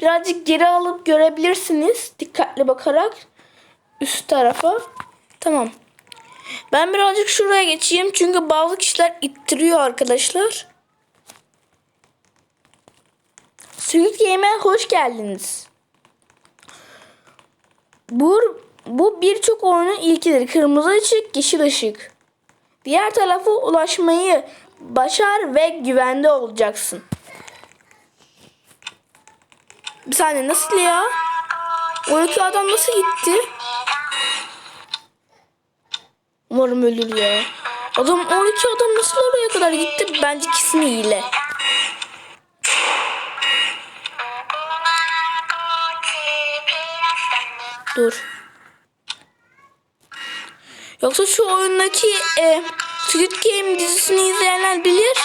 birazcık geri alıp görebilirsiniz. Dikkatli bakarak üst tarafa. Tamam. Ben birazcık şuraya geçeyim çünkü bazı kişiler ittiriyor arkadaşlar. Squid Game'e hoş geldiniz. Bu, bu birçok oyunun ilkidir. Kırmızı ışık, yeşil ışık. Diğer tarafa ulaşmayı başar ve güvende olacaksın. Bir saniye nasıl ya? O iki adam nasıl gitti? Umarım ölür ya. Adam 12 adam nasıl oraya kadar gitti? Bence kesin hile. Dur. Yoksa şu oyundaki e, Squid Game dizisini izleyenler bilir.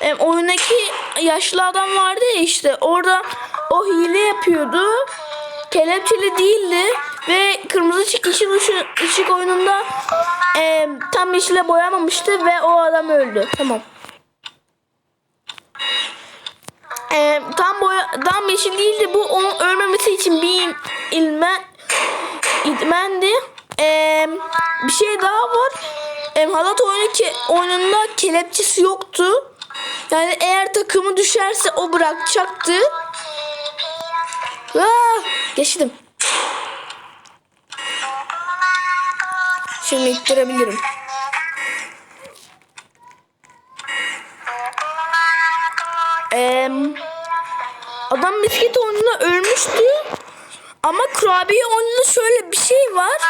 E, oyundaki yaşlı adam vardı ya işte orada o hile yapıyordu. Kelepçeli değildi ve kırmızı ışık ışık, ışık oyununda e, tam yeşile boyamamıştı ve o adam öldü. Tamam. E, tam boya tam yeşil değildi bu onun ölmemesi için bir ilmen idmendi. E, bir şey daha var. E, Halat oyunu ki oyununda kelepçesi yoktu. Yani eğer takımı düşerse o bırakacaktı. Aa, geçtim. Şimdi ittirebilirim. Ee, adam bisiklet oyununda ölmüştü. Ama kurabiye oyununda şöyle bir şey var.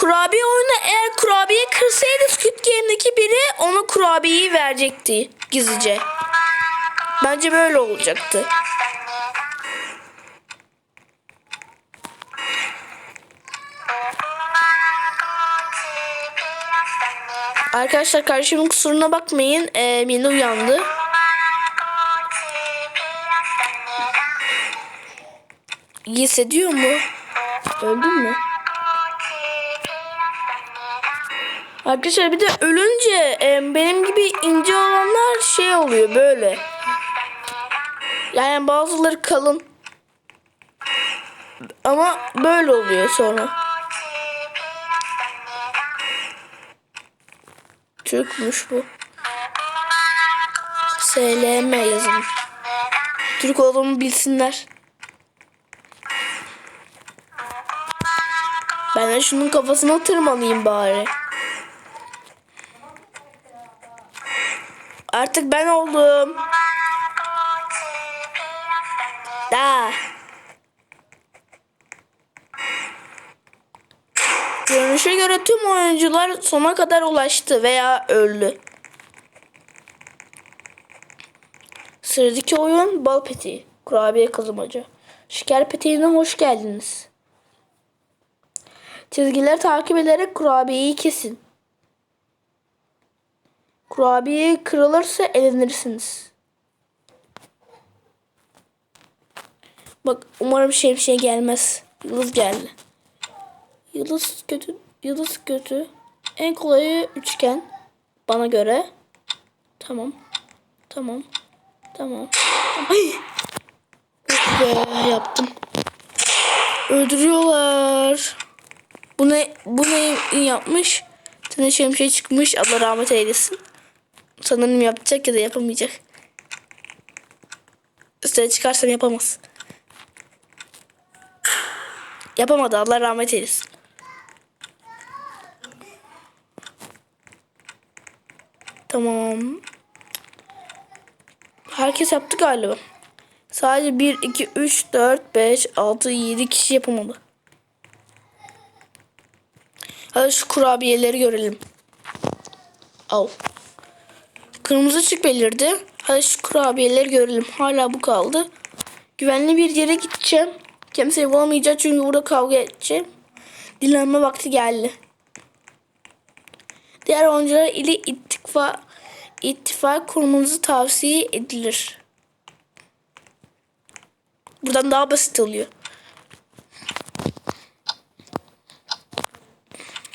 Kurabiye oyunu eğer kurabiye kırsaydı Squid Game'deki biri ona kurabiyeyi verecekti gizlice. Bence böyle olacaktı. Arkadaşlar kardeşimin kusuruna bakmayın. Ee, yeni uyandı. İyi hissediyor mu? Öldün mü? Arkadaşlar bir de ölünce e, benim gibi ince olanlar şey oluyor böyle. Yani bazıları kalın. Ama böyle oluyor sonra. Türkmüş bu. SLM yazın. Türk olduğumu bilsinler. Ben de şunun kafasına tırmanayım bari. Artık ben oldum. Da. Görünüşe göre tüm oyuncular sona kadar ulaştı veya öldü. Sıradaki oyun bal peteği. Kurabiye kazımaca. Şeker peteğine hoş geldiniz. Çizgileri takip ederek kurabiyeyi kesin. Kurabiye kırılırsa elenirsiniz. Bak umarım şey şey gelmez. Yıldız geldi. Yıldız kötü. Yıldız kötü. En kolayı üçgen. Bana göre. Tamam. Tamam. Tamam. Ay. Yaptım. Öldürüyorlar. Bu ne bu ne yapmış? Bir şey çıkmış. Allah rahmet eylesin. Sanırım yapacak ya da yapamayacak. Üstüne çıkarsam yapamaz. Yapamadı. Allah rahmet eylesin. Tamam. Herkes yaptı galiba. Sadece 1, 2, 3, 4, 5, 6, 7 kişi yapamadı. Hadi şu kurabiyeleri görelim. Al. Kırmızı ışık belirdi. Hadi şu kurabiyeleri görelim. Hala bu kaldı. Güvenli bir yere gideceğim. Kimseyi bulamayacağım çünkü burada kavga edeceğim. Dinlenme vakti geldi. Diğer oyuncular ile ittifak, ittifak kurmanızı tavsiye edilir. Buradan daha basit oluyor.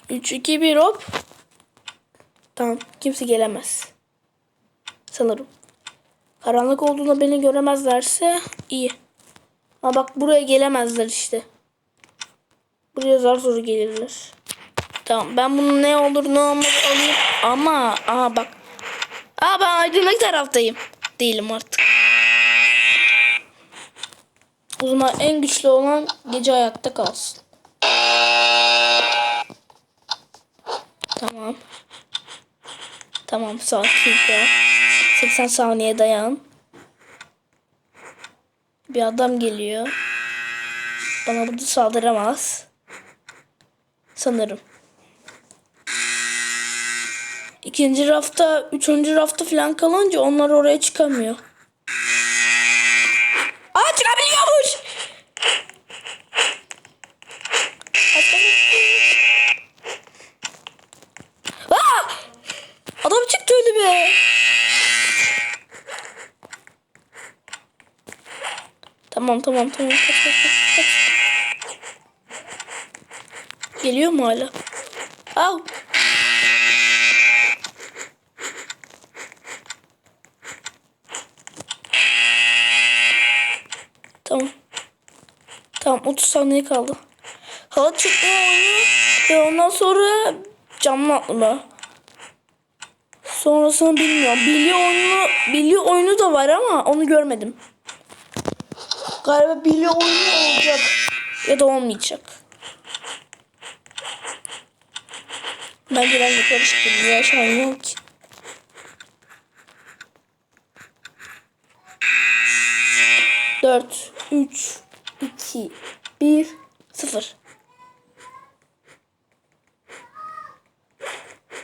3, 2, 1 hop. Tamam. Kimse gelemez. Sanırım. Karanlık olduğunda beni göremezlerse iyi. Ama bak buraya gelemezler işte. Buraya zar zor gelirler. Tamam ben bunu ne olur ne olmaz alayım. Ama aha bak. Aa ben aydınlık taraftayım. Değilim artık. O zaman en güçlü olan gece hayatta kalsın. Tamam. Tamam sakin ya. 80 saniye dayan. Bir adam geliyor. Bana burada saldıramaz. Sanırım. İkinci rafta, üçüncü rafta falan kalınca onlar oraya çıkamıyor. Aa çıkabiliyormuş. Aa! Adam çıktı önüme. Tamam tamam tamam. Kaç, kaç, kaç, kaç. Geliyor mu hala? Al. Tamam. Tamam 30 saniye kaldı. Hava çıkma oyunu ve ondan sonra camlı atlama. Sonrasını bilmiyorum. Bilye oyunu, bilye oyunu da var ama onu görmedim. Galiba bilye oyunu olacak ya da olmayacak. Ben biraz yukarı çıktım. Ya şu yok ki. Dört, üç, iki, bir, sıfır.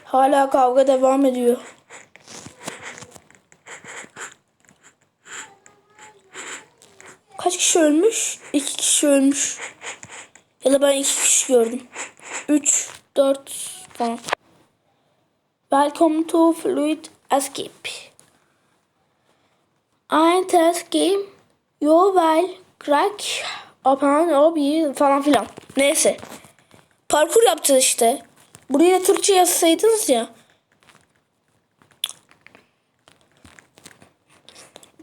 Hala kavga devam ediyor. Kişi ölmüş? İki kişi ölmüş. Ya da ben iki kişi gördüm. Üç, dört falan. Welcome to Fluid Escape. Ein test game. You will crack upon obi falan filan. Neyse. Parkur yapacağız işte. Buraya Türkçe yazsaydınız ya.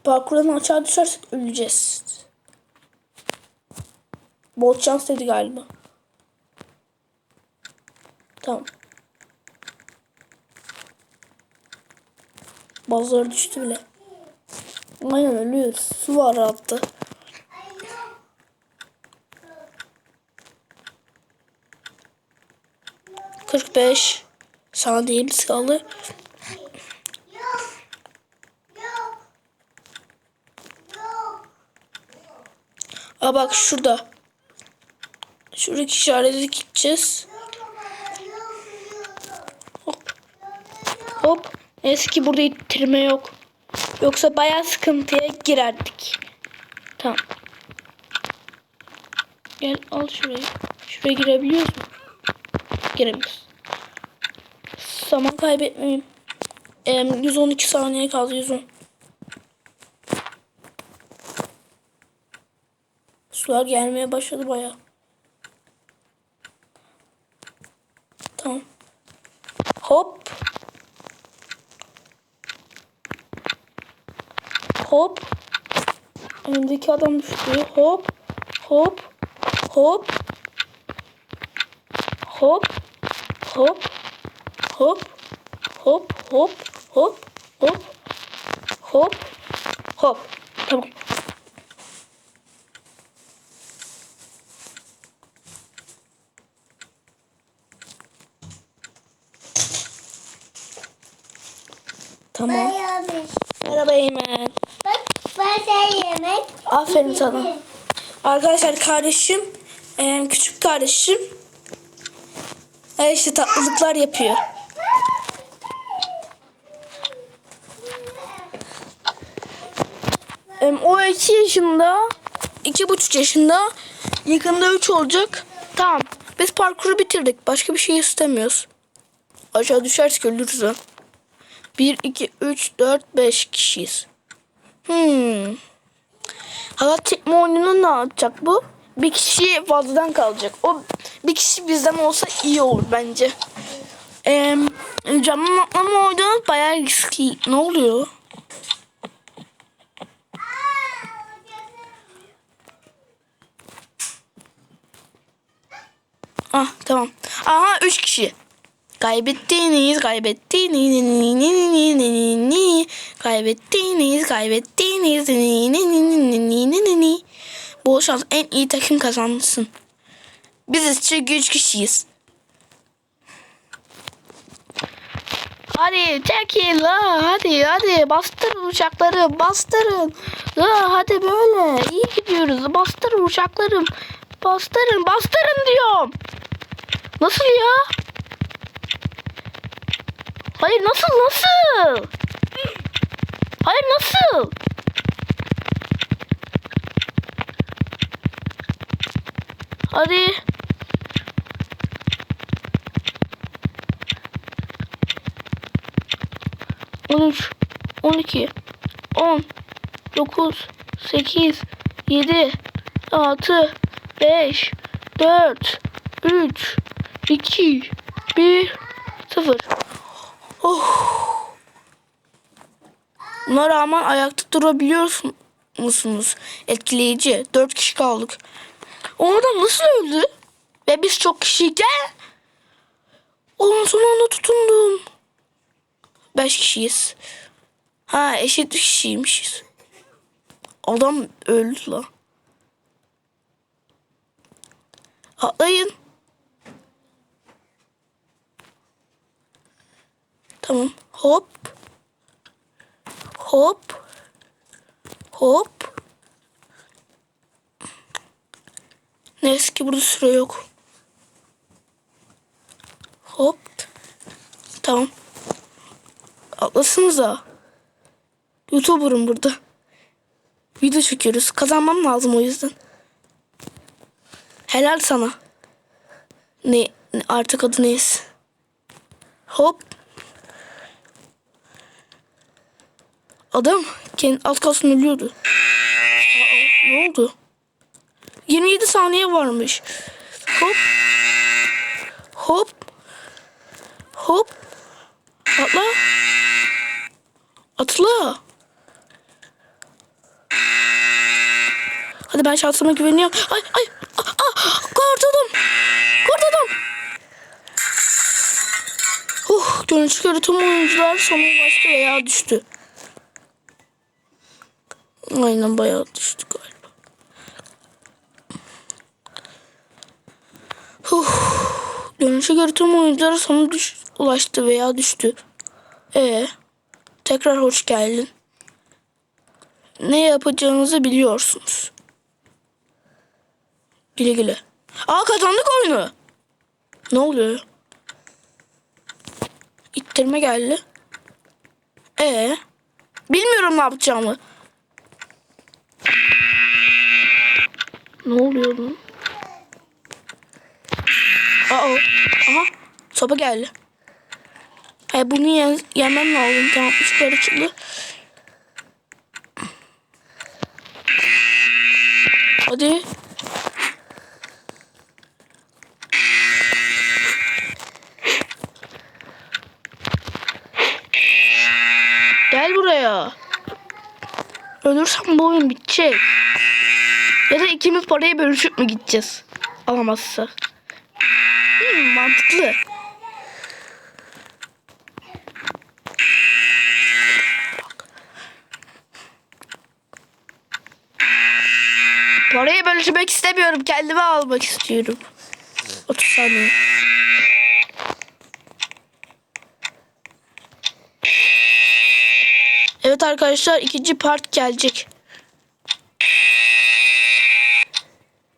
Parkurdan aşağı düşersek öleceğiz. Bol şans dedi galiba. Tamam. Bazıları düştü bile. Aynen ölüyoruz. Su var altta. Kırk beş saniyemiz kaldı. Aa bak şurada. Şuradaki işarete gideceğiz. Hop. Hop. Eski burada ittirme yok. Yoksa bayağı sıkıntıya girerdik. Tamam. Gel al şurayı. Şuraya girebiliyoruz mu? Giremiyoruz. Zaman kaybetmeyeyim. Em, 112 saniye kaldı 110. Sular gelmeye başladı bayağı. Hop. Önümdeki adam düştü. Hop. Hop. Hop. Hop. Hop. Hop. Hop. Hop. Hop. Hop. Hop. Hop. Tamam. Tamam. Merhaba Eymen. Yemek. Aferin sana. Arkadaşlar kardeşim, e, küçük kardeşim e, işte tatlılıklar yapıyor. E, o iki yaşında, iki buçuk yaşında, yakında üç olacak. Tamam, biz parkuru bitirdik. Başka bir şey istemiyoruz. Aşağı düşersek ölürüz ha. 1, 2, 3, 4, 5 kişiyiz. Hmm. Hava çekme oyununu ne yapacak bu? Bir kişi fazladan kalacak. O bir kişi bizden olsa iyi olur bence. Ee, camın atlama oyunu bayağı riskli. Ne oluyor? Ah tamam. Aha 3 kişi. Kaybettiniz, kaybettiniz, ni, ni, ni, ni, ni, ni, ni. kaybettiniz, kaybettiniz, ni, ni, ni, ni, ni, ni, ni, ni, ni. Bol şans en iyi takım kazansın. Biziz çünkü üç kişiyiz. Hadi çekin la hadi hadi bastırın uçakları bastırın. La hadi böyle iyi gidiyoruz bastırın uçaklarım. Bastırın bastırın diyorum. Nasıl ya? Hayır nasıl nasıl? Hayır nasıl? Hadi. On üç, on iki, on, dokuz, sekiz, yedi, altı, beş, dört, üç, iki, bir, sıfır. Oh. Buna rağmen ayakta durabiliyor musunuz? Etkileyici. Dört kişi kaldık. O adam nasıl öldü? Ve biz çok kişiyken onun son anda tutundum. Beş kişiyiz. Ha eşit kişiymişiz. Adam öldü la. Atlayın. Tamam. Hop. Hop. Hop. Neyse ki burada süre yok. Hop. Tamam. Atlasınıza. YouTuber'ım burada. Video çekiyoruz. Kazanmam lazım o yüzden. Helal sana. Ne, artık adı neyse. Hop. Adam kendi alt kalsın ölüyordu. Ne oldu? 27 saniye varmış. Hop. Hop. Hop. Atla. Atla. Hadi ben şansıma güveniyorum. Ay ay. Ah, ah, kurtuldum. Kurtuldum. Uh, görünüşe göre tüm oyuncular sona ulaştı veya düştü. Aynen bayağı düştü galiba. Huh. Görünüşe göre tüm oyuncular sona düş ulaştı veya düştü. E tekrar hoş geldin. Ne yapacağınızı biliyorsunuz. Güle güle. Aa kazandık oyunu. Ne oluyor? İttirme geldi. E bilmiyorum ne yapacağımı. Ne oluyor lan? Aa, aha, sopa geldi. Hayır bunu ye yemem lazım. Tamam, yukarı çıktı. Hadi. Gel buraya. Ölürsem bu oyun bitecek. Ya da ikimiz parayı bölüşüp mü gideceğiz? Alamazsa. Hmm, mantıklı. Parayı bölüşmek istemiyorum. Kendime almak istiyorum. 30 saniye. Evet arkadaşlar ikinci part gelecek.